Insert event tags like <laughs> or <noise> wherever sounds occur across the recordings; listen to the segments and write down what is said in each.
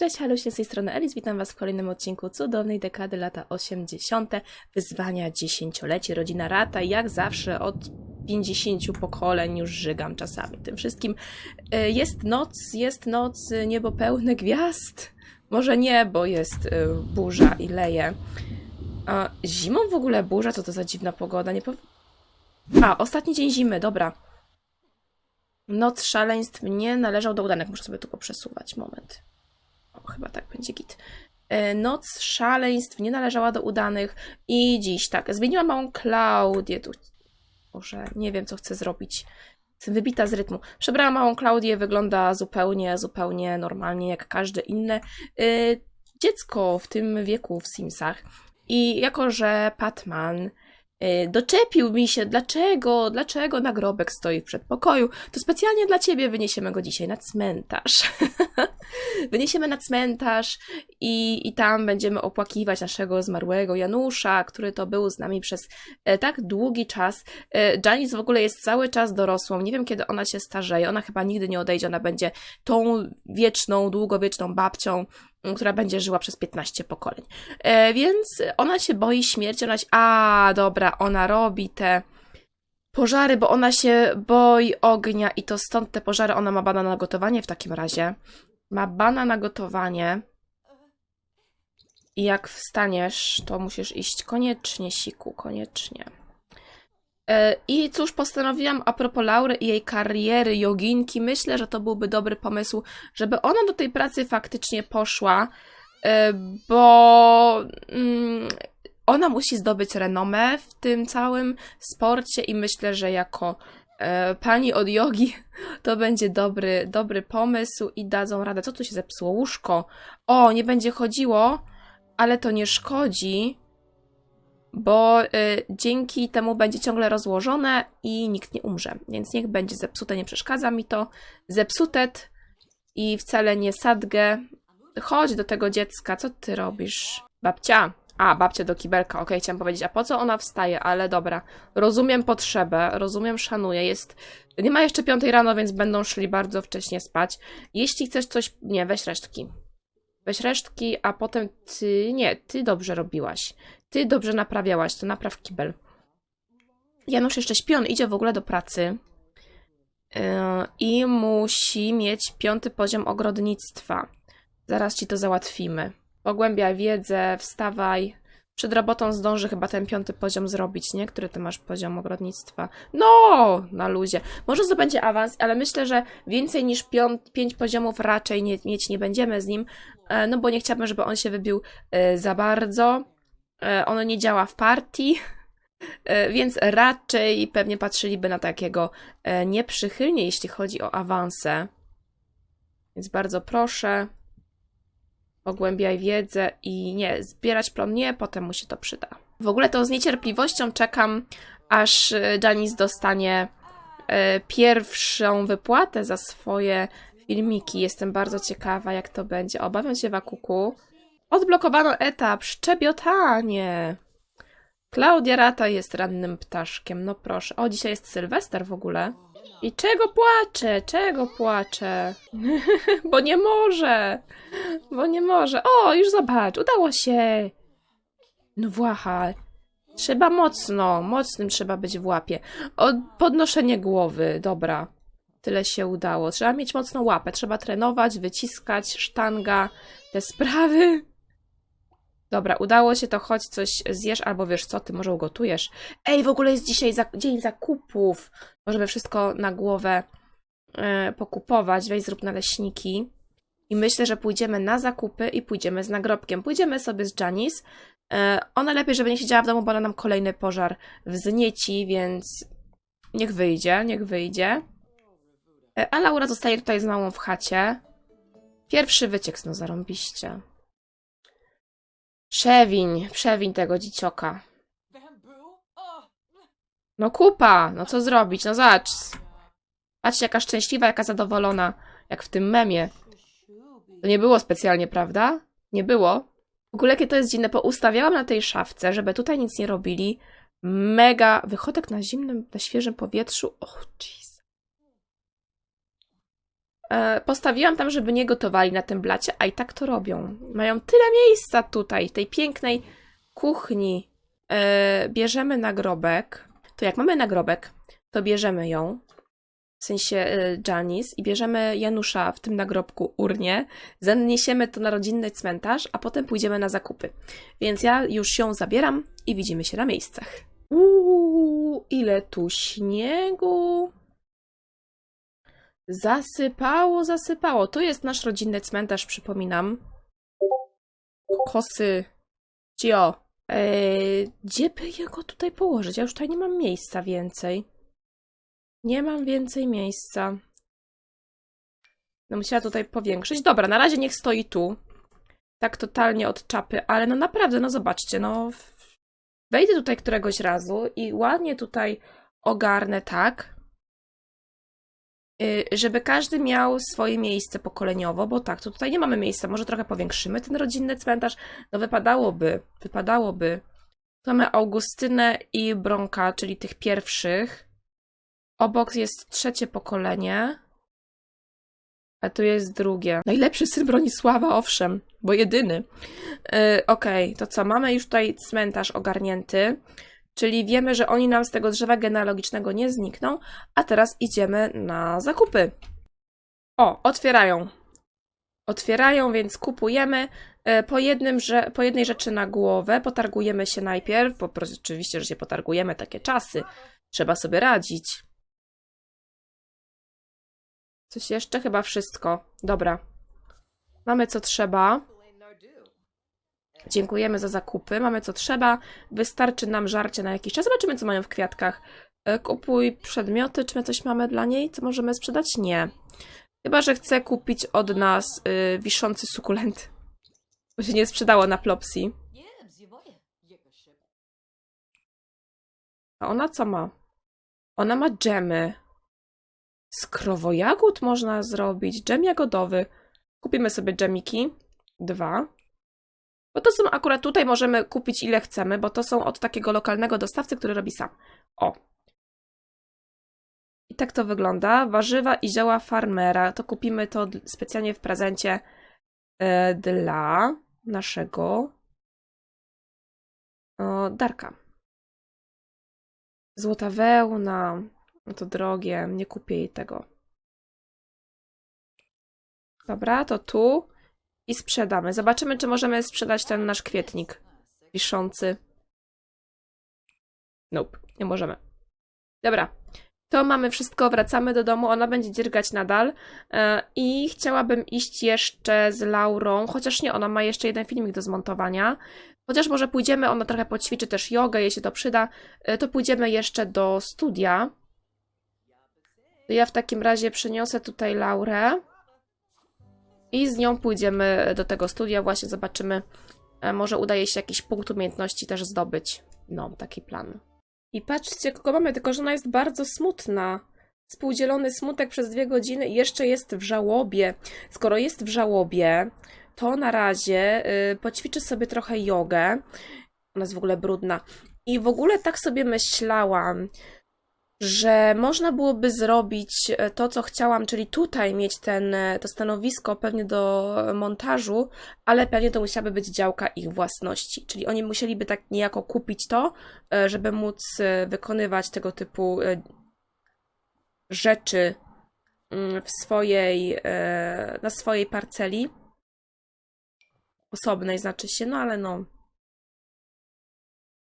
Cześć, haluśnie z tej strony Elis, witam Was w kolejnym odcinku cudownej dekady lata 80. Wyzwania dziesięcioleci, rodzina Rata jak zawsze od 50 pokoleń już żygam czasami tym wszystkim. E, Jest noc, jest noc, niebo pełne gwiazd. Może nie, bo jest e, burza i leje. A zimą w ogóle burza? Co to za dziwna pogoda? Nie. A, ostatni dzień zimy, dobra. Noc szaleństw nie należał do udanek. Muszę sobie tu poprzesuwać, moment. O, chyba tak będzie git. E, Noc szaleństw nie należała do udanych i dziś tak. Zmieniłam małą Klaudię. Tu... Boże, nie wiem, co chcę zrobić. Jestem wybita z rytmu. Przebrałam małą Klaudię, wygląda zupełnie, zupełnie normalnie, jak każde inne e, dziecko w tym wieku w Simsach. I jako, że Patman doczepił mi się, dlaczego, dlaczego nagrobek stoi w przedpokoju, to specjalnie dla ciebie wyniesiemy go dzisiaj na cmentarz. <laughs> wyniesiemy na cmentarz i, i tam będziemy opłakiwać naszego zmarłego Janusza, który to był z nami przez e, tak długi czas. E, Janice w ogóle jest cały czas dorosłą, nie wiem kiedy ona się starzeje, ona chyba nigdy nie odejdzie, ona będzie tą wieczną, długowieczną babcią, która będzie żyła przez 15 pokoleń. E, więc ona się boi śmierci, ona się... A, dobra, ona robi te pożary, bo ona się boi ognia i to stąd te pożary, ona ma bana na gotowanie w takim razie. Ma bana na gotowanie. I jak wstaniesz, to musisz iść koniecznie, siku, koniecznie. E, I cóż, postanowiłam a propos Laury i jej kariery joginki, myślę, że to byłby dobry pomysł, żeby ona do tej pracy faktycznie poszła, e, bo mm, ona musi zdobyć renomę w tym całym sporcie i myślę, że jako e, pani od jogi <laughs> to będzie dobry, dobry pomysł i dadzą radę. Co tu się zepsuło? Łóżko. O, nie będzie chodziło, ale to nie szkodzi, bo y, dzięki temu będzie ciągle rozłożone i nikt nie umrze. Więc niech będzie zepsute, nie przeszkadza mi to. Zepsutet i wcale nie sadgę. Chodź do tego dziecka, co ty robisz? Babcia. A, babcia do kibelka, okej, chciałam powiedzieć, a po co ona wstaje, ale dobra. Rozumiem potrzebę, rozumiem, szanuję, jest... Nie ma jeszcze piątej rano, więc będą szli bardzo wcześnie spać. Jeśli chcesz coś... Nie, weź resztki. Weź resztki, a potem ty... Nie, ty dobrze robiłaś. Ty dobrze naprawiałaś, to napraw kibel. Janusz jeszcze śpi, on idzie w ogóle do pracy. Yy, I musi mieć piąty poziom ogrodnictwa. Zaraz ci to załatwimy. Pogłębiaj wiedzę, wstawaj. Przed robotą zdąży chyba ten piąty poziom zrobić, nie? Który ty masz poziom ogrodnictwa? No, na luzie. Może zdobędzie awans, ale myślę, że więcej niż pią- pięć poziomów raczej nie, mieć nie będziemy z nim, e, no bo nie chciałabym, żeby on się wybił e, za bardzo. E, ono nie działa w partii, <laughs> e, więc raczej pewnie patrzyliby na takiego e, nieprzychylnie, jeśli chodzi o awanse. Więc bardzo proszę, pogłębiaj wiedzę i nie, zbierać plon nie, potem mu się to przyda. W ogóle to z niecierpliwością czekam, aż Janice dostanie pierwszą wypłatę za swoje filmiki. Jestem bardzo ciekawa, jak to będzie. Obawiam się Wakuku. Odblokowano etap szczebiotanie. Klaudia Rata jest rannym ptaszkiem, no proszę. O, dzisiaj jest Sylwester w ogóle. I czego płacze? Czego płacze? <laughs> Bo nie może. Bo nie może. O, już zobacz, udało się. No włacha. Trzeba mocno, mocnym trzeba być w łapie. O, podnoszenie głowy, dobra. Tyle się udało. Trzeba mieć mocną łapę, trzeba trenować, wyciskać, sztanga, te sprawy. Dobra, udało się, to chodź coś zjesz, albo wiesz co, ty może ugotujesz. Ej, w ogóle jest dzisiaj za, dzień zakupów. Możemy wszystko na głowę e, pokupować. Weź zrób naleśniki. I myślę, że pójdziemy na zakupy i pójdziemy z nagrobkiem. Pójdziemy sobie z Janice. E, ona lepiej, żeby nie siedziała w domu, bo ona nam kolejny pożar wznieci, więc niech wyjdzie, niech wyjdzie. E, a Laura zostaje tutaj z małą w chacie. Pierwszy wyciek, no zarąbiście. Przewiń, przewiń tego dziecioka. No kupa, no co zrobić, no zacz. Patrzcie, jaka szczęśliwa, jaka zadowolona, jak w tym memie. To nie było specjalnie, prawda? Nie było. W ogóle jakie to jest dziwne, poustawiałam na tej szafce, żeby tutaj nic nie robili. Mega wychodek na zimnym, na świeżym powietrzu. Och, jeez. E, postawiłam tam, żeby nie gotowali na tym blacie, a i tak to robią. Mają tyle miejsca tutaj, tej pięknej kuchni. E, bierzemy nagrobek. To jak mamy nagrobek, to bierzemy ją, w sensie e, Janice, i bierzemy Janusza w tym nagrobku urnie, zaniesiemy to na rodzinny cmentarz, a potem pójdziemy na zakupy. Więc ja już ją zabieram i widzimy się na miejscach. Uuu, ile tu śniegu! Zasypało, zasypało. To jest nasz rodzinny cmentarz, przypominam. Kokosy. Cio. Eee, gdzie by je go tutaj położyć? Ja już tutaj nie mam miejsca więcej. Nie mam więcej miejsca. No musiała tutaj powiększyć. Dobra, na razie niech stoi tu. Tak totalnie od czapy, ale no naprawdę, no zobaczcie, no wejdę tutaj któregoś razu i ładnie tutaj ogarnę tak, żeby każdy miał swoje miejsce pokoleniowo, bo tak, to tutaj nie mamy miejsca, może trochę powiększymy ten rodzinny cmentarz, no wypadałoby, wypadałoby. Tu mamy Augustynę i Bronka, czyli tych pierwszych. Obok jest trzecie pokolenie, a tu jest drugie. Najlepszy syn Bronisława, owszem, bo jedyny. Yy, Okej, to co? Mamy już tutaj cmentarz ogarnięty, czyli wiemy, że oni nam z tego drzewa genealogicznego nie znikną, a teraz idziemy na zakupy. O, otwierają. Otwierają, więc kupujemy yy, po, jednym, że, po jednej rzeczy na głowę. Potargujemy się najpierw, bo oczywiście, że się potargujemy, takie czasy. Trzeba sobie radzić. Coś jeszcze? Chyba wszystko. Dobra. Mamy co trzeba. Dziękujemy za zakupy. Mamy co trzeba. Wystarczy nam żarcie na jakiś czas. Zobaczymy, co mają w kwiatkach. E, Kupuj przedmioty. Czy my coś mamy dla niej? Co możemy sprzedać? Nie. Chyba, że chce kupić od nas y, wiszący sukulent. Bo się nie sprzedało na Plopsy. A ona co ma? Ona ma dżemy. Z krowojagód można zrobić. Dżem jagodowy. Kupimy sobie dżemiki. Dwa. Bo to są akurat tutaj możemy kupić ile chcemy, bo to są od takiego lokalnego dostawcy, który robi sam. O. I tak to wygląda. Warzywa i zioła farmera. To kupimy to specjalnie w prezencie e, dla naszego o, Darka. Złota wełna. No to drogie, nie kupię jej tego. Dobra, to tu i sprzedamy. Zobaczymy, czy możemy sprzedać ten nasz kwietnik wiszący. Nope, nie możemy. Dobra, to mamy wszystko, wracamy do domu, ona będzie dziergać nadal e, i chciałabym iść jeszcze z Laurą, chociaż nie, ona ma jeszcze jeden filmik do zmontowania. Chociaż może pójdziemy, ona trochę poćwiczy też jogę, jeśli to przyda, e, to pójdziemy jeszcze do studia. Ja w takim razie przyniosę tutaj Laurę i z nią pójdziemy do tego studia. Właśnie zobaczymy, e, może udaje się jakiś punkt umiejętności też zdobyć. No, taki plan. I patrzcie, kogo mamy, tylko że ona jest bardzo smutna. Spółdzielony smutek przez dwie godziny i jeszcze jest w żałobie. Skoro jest w żałobie, to na razie y, poćwiczy sobie trochę jogę. Ona jest w ogóle brudna. I w ogóle tak sobie myślałam, że można byłoby zrobić e, to, co chciałam, czyli tutaj mieć ten, e, to stanowisko pewnie do montażu, ale pewnie to musiałaby być działka ich własności. Czyli oni musieliby tak niejako kupić to, e, żeby móc wykonywać tego typu rzeczy mm, w swojej, na swojej parceli. Osobnej znaczy się, no ale no.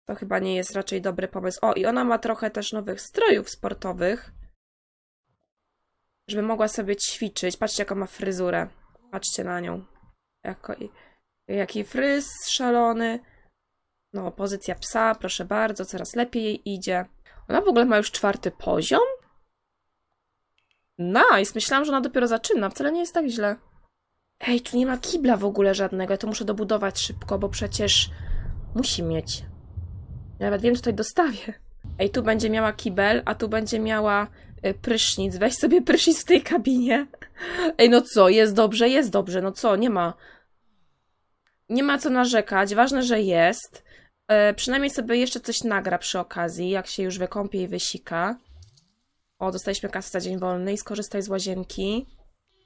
To chyba nie jest raczej dobry pomysł. O, i ona ma trochę też nowych strojów sportowych, żeby mogła sobie ćwiczyć. Patrzcie, jaką ma fryzurę. Patrzcie na nią. Jako, jaki fryz szalony. No, pozycja psa, proszę bardzo, coraz lepiej jej idzie. Ona w ogóle ma już czwarty poziom? Nice, myślałam, że ona dopiero zaczyna. Wcale nie jest tak źle. Ej, tu nie ma kibla w ogóle żadnego. Ja to muszę dobudować szybko, bo przecież musi mieć. Nawet wiem, czy tutaj dostawię. Ej, tu będzie miała kibel, a tu będzie miała y, prysznic. Weź sobie prysznic w tej kabinie. <laughs> Ej, no co, jest dobrze, jest dobrze. No co, nie ma. Nie ma co narzekać. Ważne, że jest. E, przynajmniej sobie jeszcze coś nagra przy okazji, jak się już wykąpie i wysika. O, dostaliśmy kasę za dzień wolny i skorzystaj z łazienki.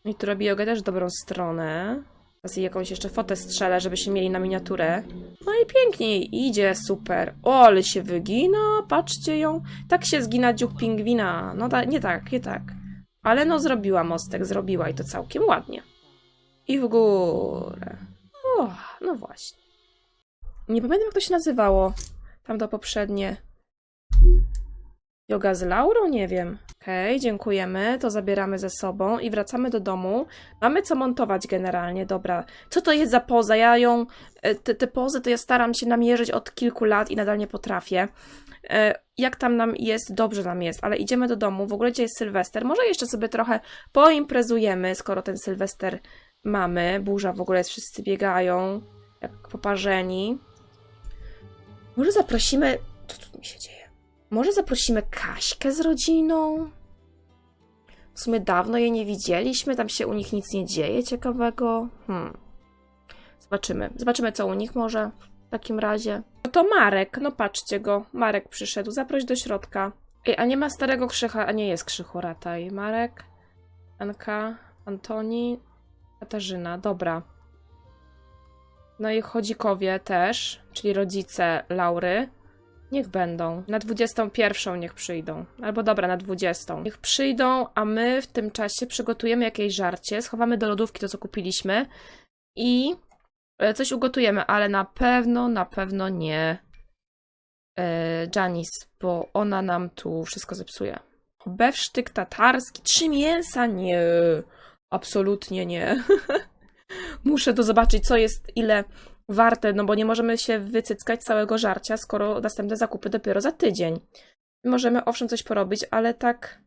I tu robi jogę też dobrą stronę. Teraz jakąś jeszcze fotę strzelę, żebyśmy mieli na miniaturę. No i pięknie idzie, super. O, ale się wygina, patrzcie ją. Tak się zgina dziób pingwina. No nie tak, nie tak. Ale no zrobiła mostek, zrobiła i to całkiem ładnie. I w górę. O, no właśnie. Nie pamiętam jak to się nazywało. Tamto poprzednie. Yoga z Laurą? Nie wiem. Okej, dziękujemy. To zabieramy ze sobą i wracamy do domu. Mamy co montować generalnie, dobra. Co to jest za poza? Ja ją, e, te, te pozy to ja staram się namierzyć od kilku lat i nadal nie potrafię. E, Jak tam nam jest, dobrze nam jest, ale idziemy do domu. W ogóle dzisiaj jest Sylwester. Może jeszcze sobie trochę poimprezujemy, skoro ten Sylwester mamy. Burza w ogóle jest, wszyscy biegają jak poparzeni. Może zaprosimy. Co tu mi się dzieje? Może zaprosimy Kaśkę z rodziną? W sumie dawno jej nie widzieliśmy, tam się u nich nic nie dzieje ciekawego. Hmm. Zobaczymy. Zobaczymy, co u nich może w takim razie. No to Marek, no patrzcie go. Marek przyszedł, zaproś do środka. Ej, a nie ma starego krzycha, a nie jest krzychu rataj. Marek, Anka, Antoni, Katarzyna, dobra. No i chodzikowie też, czyli rodzice Laury. Niech będą. Na 21 niech przyjdą. Albo dobra, na 20. Niech przyjdą, a my w tym czasie przygotujemy jakieś żarcie, schowamy do lodówki to, co kupiliśmy i e, coś ugotujemy, ale na pewno, na pewno nie e, Janice, bo ona nam tu wszystko zepsuje. Bewsztyk tatarski, trzy mięsa? Nie. Absolutnie nie. <laughs> Muszę to zobaczyć, co jest, ile warte, no bo nie możemy się wycyckać całego żarcia, skoro następne zakupy dopiero za tydzień. Możemy owszem coś porobić, ale tak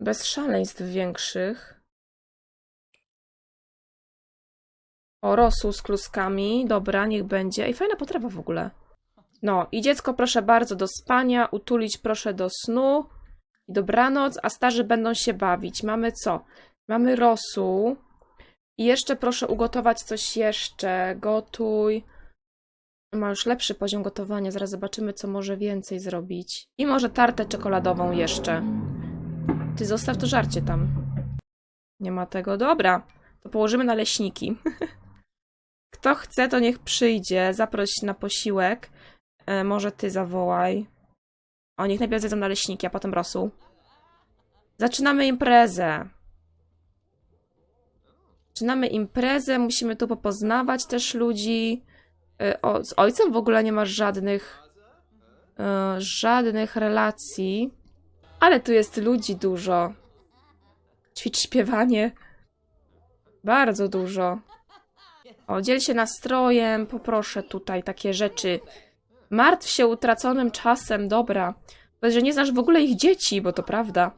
bez szaleństw większych. O, rosół z kluskami, dobra, niech będzie. Ej, fajna potrawa w ogóle. No, i dziecko proszę bardzo do spania, utulić proszę do snu i dobranoc, a starzy będą się bawić. Mamy co? Mamy rosół. I jeszcze proszę ugotować coś jeszcze. Gotuj. Ma już lepszy poziom gotowania. Zaraz zobaczymy, co może więcej zrobić. I może tartę czekoladową jeszcze. Ty zostaw to żarcie tam. Nie ma tego. Dobra. To położymy na leśniki. <laughs> Kto chce, to niech przyjdzie. Zaproś na posiłek. E, może ty zawołaj. O, niech najpierw zjedzą naleśniki, a potem rosół. Zaczynamy imprezę. Zaczynamy imprezę, musimy tu popoznawać też ludzi. Y, O, z ojcem w ogóle nie masz żadnych, y, żadnych relacji. Ale tu jest ludzi dużo. Ćwicz śpiewanie. Bardzo dużo. O, dziel się nastrojem, poproszę tutaj takie rzeczy. Martw się utraconym czasem, dobra. Powiedz, że nie znasz w ogóle ich dzieci, bo to prawda.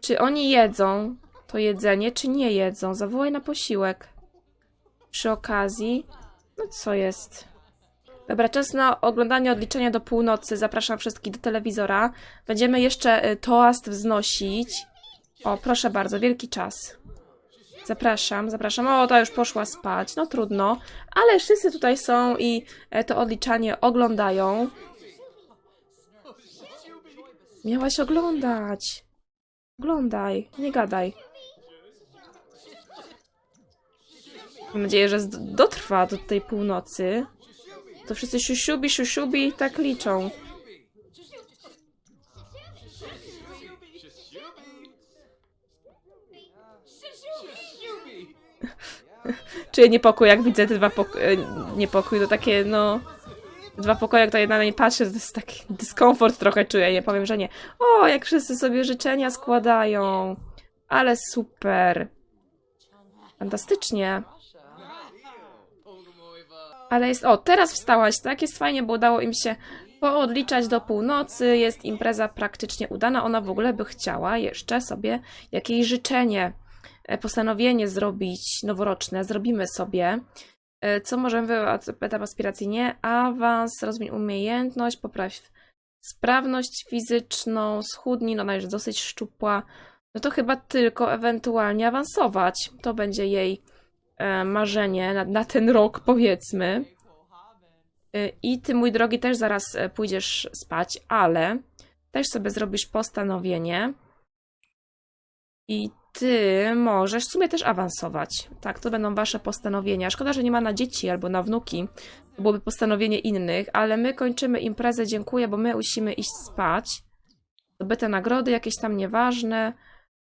Czy oni jedzą to jedzenie, czy nie jedzą? Zawołaj na posiłek. Przy okazji. No co jest? Dobra, czas na oglądanie odliczenia do północy. Zapraszam wszystkich do telewizora. Będziemy jeszcze y, toast wznosić. O, proszę bardzo, wielki czas. Zapraszam, zapraszam. O, ta już poszła spać. No trudno, ale wszyscy tutaj są i e, to odliczanie oglądają. Miałaś oglądać. Oglądaj, nie gadaj. Mam nadzieję, że dotrwa do tej północy. To wszyscy siusiubi, siusiubi tak liczą. <laughs> Czuję niepokój, jak widzę te dwa pokoje. Niepokój to takie, no. Dwa pokoje, jak jedna na nie patrzy, to jest taki dyskomfort trochę czuję, nie powiem, że nie. O, jak wszyscy sobie życzenia składają. Ale super. Fantastycznie. Ale jest. O, teraz wstałaś, tak? Jest fajnie, bo udało im się poodliczać do północy. Jest impreza praktycznie udana. Ona w ogóle by chciała jeszcze sobie jakieś życzenie, e, postanowienie zrobić noworoczne. Zrobimy sobie. E, Co możemy? Etap aspiracyjnie? Awans, rozwój umiejętność, popraw sprawność fizyczną, schudnij, no ona już dosyć szczupła. No to chyba tylko ewentualnie awansować. To będzie jej marzenie na, na ten rok, powiedzmy. E, I ty, mój drogi, też zaraz e, pójdziesz spać, ale też sobie zrobisz postanowienie, I ty możesz w sumie też awansować. Tak, to będą wasze postanowienia. Szkoda, że nie ma na dzieci albo na wnuki. To byłoby postanowienie innych, ale my kończymy imprezę. Dziękuję, bo my musimy iść spać. Zdobyte nagrody jakieś tam nieważne.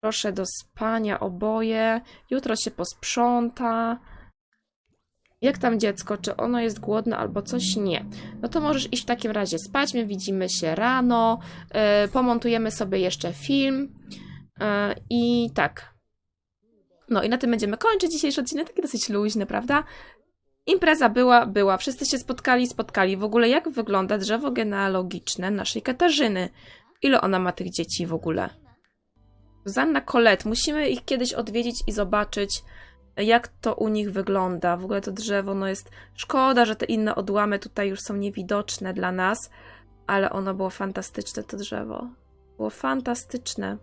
Proszę do spania oboje. Jutro się posprząta. Jak tam dziecko? Czy ono jest głodne albo coś? Nie. No to możesz iść w takim razie spać. My widzimy się rano. Yy, pomontujemy sobie jeszcze film. Yy, I tak. No i na tym będziemy kończyć dzisiejszy odcinek. Taki dosyć luźny, prawda? Impreza była, była. Wszyscy się spotkali, spotkali. W ogóle jak wygląda drzewo genealogiczne naszej Katarzyny? Ile ona ma tych dzieci w ogóle? Zanna Colette. Musimy ich kiedyś odwiedzić i zobaczyć, jak to u nich wygląda. W ogóle to drzewo, no jest szkoda, że te inne odłamy tutaj już są niewidoczne dla nas, ale ono było fantastyczne, to drzewo. Było fantastyczne.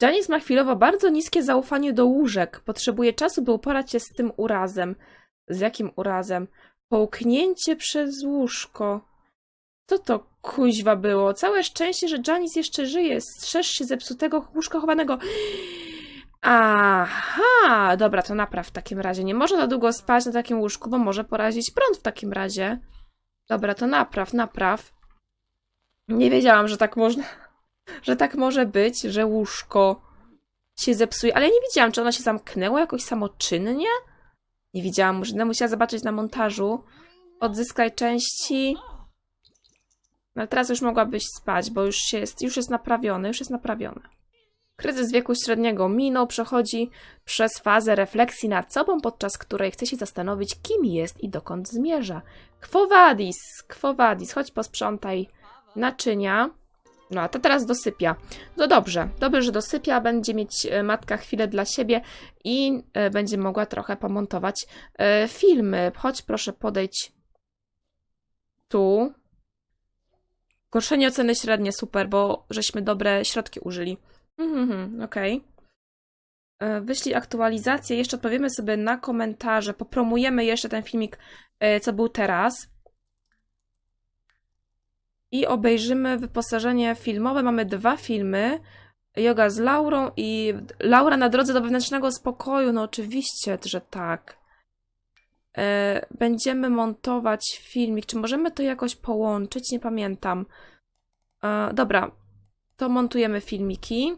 Janice ma chwilowo bardzo niskie zaufanie do łóżek. Potrzebuje czasu, by uporać się z tym urazem. Z jakim urazem? Połknięcie przez łóżko. Co to kuźwa było? Całe szczęście, że Janice jeszcze żyje. Strzeż się zepsutego łóżka chowanego. Aha, dobra, to napraw w takim razie. Nie może za długo spać na takim łóżku, bo może porazić prąd w takim razie. Dobra, to napraw, napraw. Nie wiedziałam, że tak można, <laughs> że tak może być, że łóżko się zepsuje, ale ja nie widziałam, czy ona się zamknęła jakoś samoczynnie? Nie widziałam, będę musiała zobaczyć na montażu. Odzyskaj części. No ale teraz już mogłabyś spać, bo już jest, już jest naprawione, już jest naprawione. Kryzys wieku średniego minął, przechodzi przez fazę refleksji nad sobą, podczas której chce się zastanowić, kim jest i dokąd zmierza. Quo vadis, chodź posprzątaj naczynia. No, a to teraz dosypia. No dobrze, dobrze, że dosypia, będzie mieć e, matka chwilę dla siebie i e, będzie mogła trochę pomontować e, filmy. Chodź, proszę, podejdź tu. Gorszenie oceny średnie, super, bo żeśmy dobre środki użyli. Mhm, okej. E, Wyślij aktualizację, jeszcze odpowiemy sobie na komentarze, popromujemy jeszcze ten filmik, co był teraz. I obejrzymy wyposażenie filmowe. Mamy dwa filmy. Yoga z Laurą i Laura na drodze do wewnętrznego spokoju. No oczywiście, że tak. E, Będziemy montować filmik. Czy możemy to jakoś połączyć? Nie pamiętam. E, Dobra, to montujemy filmiki.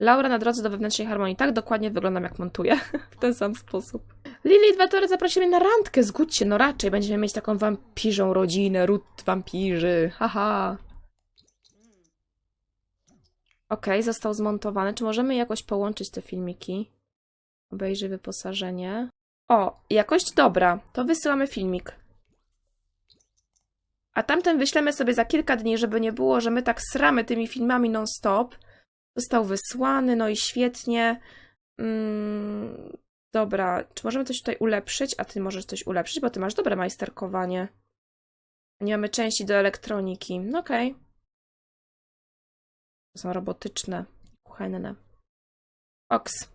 Laura na drodze do wewnętrznej harmonii. Tak dokładnie wyglądam, jak montuję. <laughs> w ten sam sposób. Lili dwa tory zaprosimy na randkę. Zgódź się, no raczej. Będziemy mieć taką wampirzą rodzinę, ród wampirzy. Haha. Okej, został zmontowany. Czy możemy jakoś połączyć te filmiki? Obejrzyj wyposażenie. O, jakość dobra. To wysyłamy filmik. A tamten wyślemy sobie za kilka dni, żeby nie było, że my tak sramy tymi filmami non-stop. Został wysłany, no i świetnie. Mm, dobra, czy możemy coś tutaj ulepszyć? A ty możesz coś ulepszyć, bo ty masz dobre majsterkowanie. Nie mamy części do elektroniki. No okej. To są robotyczne, kuchenne. Oks.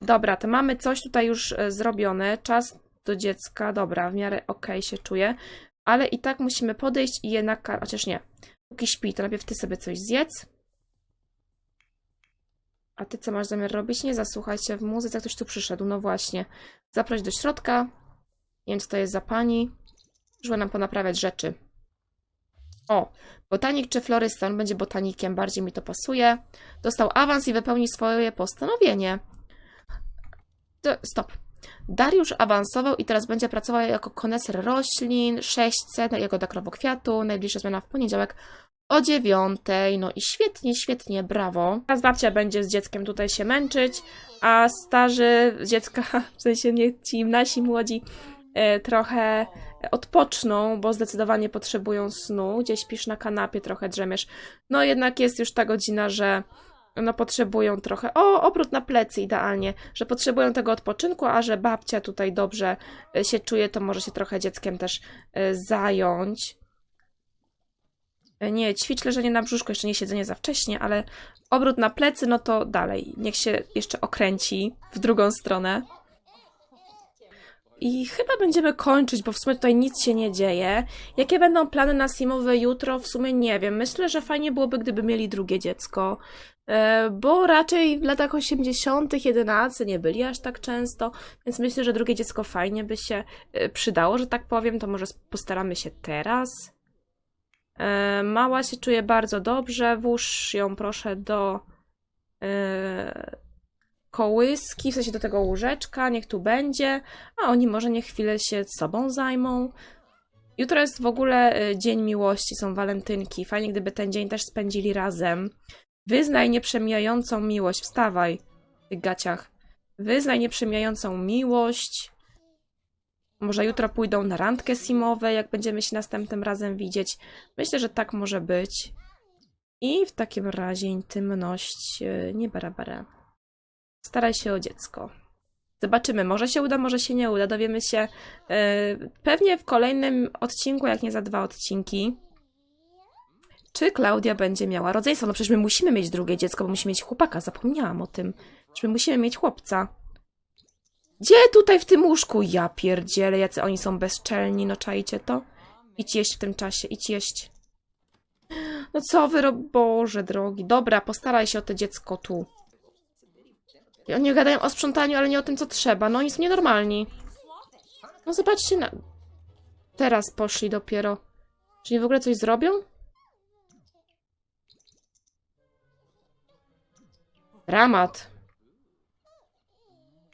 Dobra, to mamy coś tutaj już e, zrobione. Czas do dziecka. Dobra, w miarę okej się czuję. Ale i tak musimy podejść i je nakar... Chociaż nie. Póki śpi, to najpierw ty sobie coś zjedz. A ty co masz zamiar robić? Nie zasłuchaj się w muzyce, ktoś tu przyszedł. No właśnie. Zaproś do środka. Nie wiem, co to jest za pani. Przyszła nam ponaprawiać rzeczy. O, botanik czy florysta? On będzie botanikiem, bardziej mi to pasuje. Dostał awans i wypełni swoje postanowienie. Stop. Dariusz awansował i teraz będzie pracował jako koneser roślin, 600, jagoda krowokwiatu, najbliższa zmiana w poniedziałek o dziewiątej. No i świetnie, świetnie, brawo. Teraz babcia będzie z dzieckiem tutaj się męczyć, a starzy dziecka, <laughs> w sensie nie ci nasi młodzi, e, trochę odpoczną, bo zdecydowanie potrzebują snu. Gdzieś śpisz na kanapie, trochę drzemiesz. No jednak jest już ta godzina, że no potrzebują trochę, o, obrót na plecy idealnie, że potrzebują tego odpoczynku, a że babcia tutaj dobrze e, się czuje, to może się trochę dzieckiem też e, zająć. E, Nie, ćwicz leżenie na brzuszku, jeszcze nie siedzenie za wcześnie, ale obrót na plecy, no to dalej. Niech się jeszcze okręci w drugą stronę. I chyba będziemy kończyć, bo w sumie tutaj nic się nie dzieje. Jakie będą plany na Simowe jutro? W sumie nie wiem. Myślę, że fajnie byłoby, gdyby mieli drugie dziecko. E, Bo raczej w latach 80., 11 nie byli aż tak często, więc myślę, że drugie dziecko fajnie by się e, przydało, że tak powiem. To może postaramy się teraz. E, Mała się czuje bardzo dobrze. Włóż ją proszę do e, kołyski, w sensie do tego łóżeczka, niech tu będzie, a oni może niech chwilę się sobą zajmą. Jutro jest w ogóle e, Dzień Miłości, są walentynki. Fajnie, gdyby ten dzień też spędzili razem. Wyznaj nieprzemijającą miłość. Wstawaj w tych gaciach. Wyznaj nieprzemijającą miłość. Może jutro pójdą na randkę simowe, jak będziemy się następnym razem widzieć. Myślę, że tak może być. I w takim razie intymność e, nie barabara. Staraj się o dziecko. Zobaczymy, może się uda, może się nie uda. Dowiemy się e, pewnie w kolejnym odcinku, jak nie za dwa odcinki. Czy Klaudia będzie miała rodzeństwo? No przecież my musimy mieć drugie dziecko, bo musimy mieć chłopaka. Zapomniałam o tym. Że my musimy mieć chłopca. Gdzie tutaj w tym łóżku? Ja pierdzielę, jacy oni są bezczelni, no czajcie to? Idź jeść w tym czasie, idź jeść. No co wy ro... Boże drogi. Dobra, postaraj się o to dziecko tu. I oni gadają o sprzątaniu, ale nie o tym, co trzeba. No oni są nienormalni. No zobaczcie na... Teraz poszli dopiero. Czyli w ogóle coś zrobią? Dramat.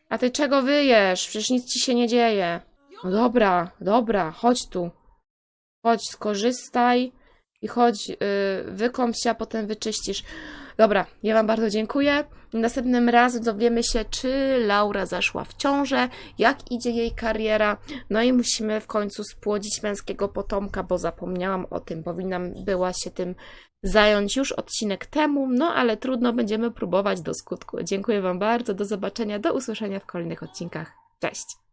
A ty czego wyjesz? Przecież nic ci się nie dzieje. No dobra, dobra, chodź tu. Chodź, skorzystaj i chodź, yy, wykąp się, a potem wyczyścisz. Dobra, ja Wam bardzo dziękuję. Następnym razem dowiemy się, czy Laura zaszła w ciążę, jak idzie jej kariera. No i musimy w końcu spłodzić męskiego potomka, bo zapomniałam o tym. Powinnam była się tym zająć już odcinek temu, no ale trudno, będziemy próbować do skutku. Dziękuję Wam bardzo, do zobaczenia, do usłyszenia w kolejnych odcinkach. Cześć!